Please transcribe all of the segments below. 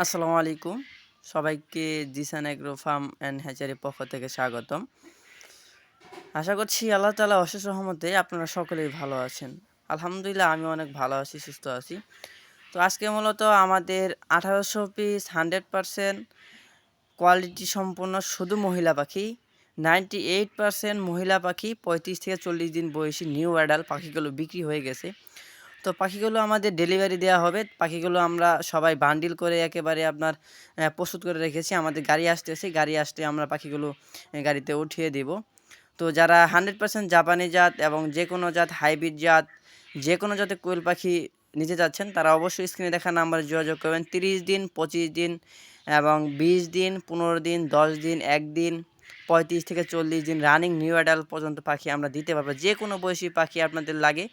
আসসালামু আলাইকুম। সবাইকে Jisan agro farm and hatchery পক্ষ থেকে স্বাগতম। আশা করছি আল্লাহ তালা অশেষ রহমতে আপনারা সকলেই ভালো আছেন। আলহামদুলিল্লাহ আমি অনেক ভালো আছি, সুস্থ আছি। তো আজকে মূলত আমাদের আঠারোশো পিস হান্ড্রেড পারসেন্ট কোয়ালিটি সম্পন্ন শুধু মহিলা পাখি নাইনটি এইট পারসেন্ট মহিলা পাখি, পঁয়ত্রিশ থেকে চল্লিশ দিন বয়সী নিউ অ্যাডাল পাখিগুলো বিক্রি হয়ে গেছে। তো পাখিগুলো আমাদের ডেলিভারি দেওয়া হবে। পাখিগুলো আমরা সবাই বান্ডিল করে একেবারে আপনার প্রস্তুত করে রেখেছি। আমাদের গাড়ি আসতেছে গাড়ি আসতে আমরা পাখিগুলো গাড়িতে উঠিয়ে দেব। তো যারা হান্ড্রেড পার্সেন্ট জাপানি জাত এবং যে কোনো জাত হাইব্রিড জাত যে কোনো জাতের কোয়েল পাখি নিতে যাচ্ছেন, তারা অবশ্যই স্ক্রিনে দেখা নাম্বারে যোগাযোগ করবেন। তিরিশ দিন, পঁচিশ দিন এবং বিশ দিন, পনেরো দিন, দশ দিন একদিন পঁয়ত্রিশ থেকে চল্লিশ দিন রানিং নিউ অ্যাডাল পর্যন্ত পাখি আমরা দিতে পারব। যে কোনো বয়সী পাখি আপনাদের লাগে।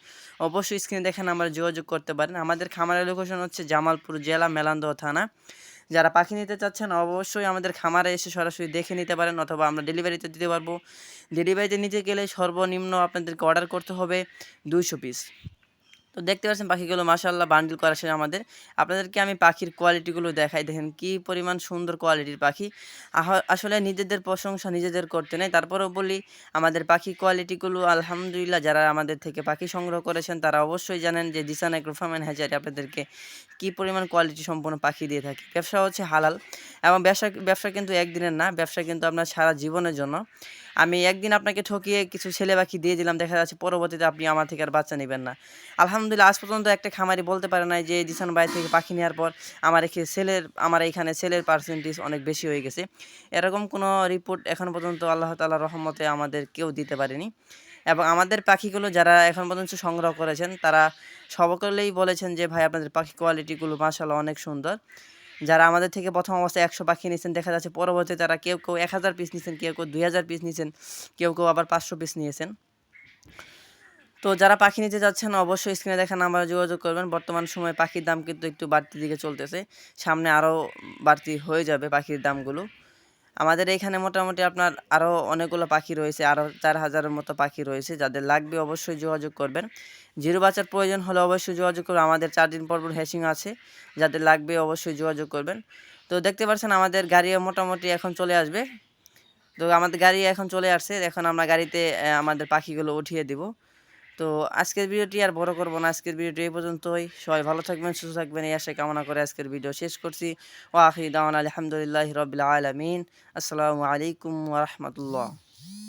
অবশ্যই স্ক্রিনে দেখেন আমরা যোগাযোগ করতে পারেন। আমাদের খামারের লোকেশন হচ্ছে জামালপুর জেলা মেলান্দহ থানা। যারা পাখি নিতে চাচ্ছেন, অবশ্যই আমাদের খামারে এসে সরাসরি দেখে নিতে পারেন অথবা আমরা ডেলিভারিতে দিতে পারব। ডেলিভারিতে নিতে গেলে সর্বনিম্ন আপনাদেরকে অর্ডার করতে হবে দুইশো পিস তো দেখতে পাচ্ছেন পাখিগুলো মাসাল্লাহ বান্ডিল করা শেষ আমাদের। আপনাদেরকে আমি পাখির কোয়ালিটিগুলো দেখাই। দেখেন কি পরিমাণ সুন্দর কোয়ালিটির পাখি। আসলে নিজেদের প্রশংসা নিজেদের করতে নেই। তারপরেও বলি, আমাদের পাখি কোয়ালিটিগুলো আলহামদুলিল্লাহ যারা আমাদের থেকে পাখি সংগ্রহ করেছেন, তারা অবশ্যই জানেন যে দিসান এগ্রোফার্ম অ্যান্ড হ্যাচারি আপনাদেরকে কি পরিমাণ কোয়ালিটি সম্পন্ন পাখি দিয়ে থাকে। ব্যবসা হচ্ছে হালাল এবং ব্যবসা ব্যবসা কিন্তু একদিনের না, ব্যবসা কিন্তু আপনার সারা জীবনের জন্য। আমি একদিন আপনাকে ঠকিয়ে কিছু ছেলে পাখি দিয়ে দিলাম, দেখা যাচ্ছে পরবর্তীতে আপনি আমার থেকে আর বাচ্চা নেবেন না। আলহামদুলিল্লাহ, আজ পর্যন্ত একটা খামারি বলতে পারে না যে দিশান বাই থেকে পাখি নেওয়ার পর আমার এখানে সেলের, আমার এখানে সেলের পার্সেন্টেজ অনেক বেশি হয়ে গেছে। এরকম কোনো রিপোর্ট এখন পর্যন্ত আল্লাহ তালা রহমতে আমাদের কেউ দিতে পারেনি। এবং আমাদের পাখিগুলো যারা এখন পর্যন্ত সংগ্রহ করেছেন, তারা সকলেই বলেছেন যে, ভাই, আপনাদের পাখি কোয়ালিটিগুলো মাসাল্লাহ অনেক সুন্দর। যারা আমাদের থেকে প্রথম অবস্থায় একশো পাখি নিয়েছেন দেখা যাচ্ছে পরবর্তী তারা কেউ কেউ এক হাজার পিস নিয়েছেন কেউ কেউ দুই হাজার পিস নিয়েছেন কেউ কেউ আবার পাঁচশো পিস নিয়েছেন। তো যারা পাখি নিতে যাচ্ছেন, অবশ্যই স্ক্রিনে দেখা নাম্বারে যোগাযোগ করবেন। বর্তমান সময়ে পাখির দাম কিন্তু একটু বাড়তি দিকে চলতেছে। সামনে আরও বাড়তি হয়ে যাবে পাখির দামগুলো। আমাদের এখানে মোটামুটি আপনার আরও অনেকগুলো পাখি রয়েছে আরও চার হাজারের মতো পাখি রয়েছে, যাদের লাগবে অবশ্যই যোগাযোগ করবেন। জিরো বাচ্চার প্রয়োজন হলে অবশ্যই যোগাযোগ করবেন, আমাদের চার দিন পর পর হ্যাচিং আছে, যাদের লাগবে অবশ্যই যোগাযোগ করবেন। তো দেখতে পাচ্ছেন আমাদের গাড়িও মোটামুটি এখন চলে আসবে। তো আমাদের গাড়ি এখন চলে আসছে, এখন আমরা গাড়িতে আমাদের পাখিগুলো উঠিয়ে দিব। তো আজকের ভিডিওটি আর বড় করব না। আজকের ভিডিওটি এই পর্যন্তই। সবাই ভালো থাকবেন, সুস্থ থাকবেন। এই আশায় কামনা করে আজকের ভিডিও শেষ করছি। ও আখি দাওয়ান আলহামদুলিল্লাহ রবিল আলমিন। আসসালামু আলাইকুম রহমতুল্লাহ।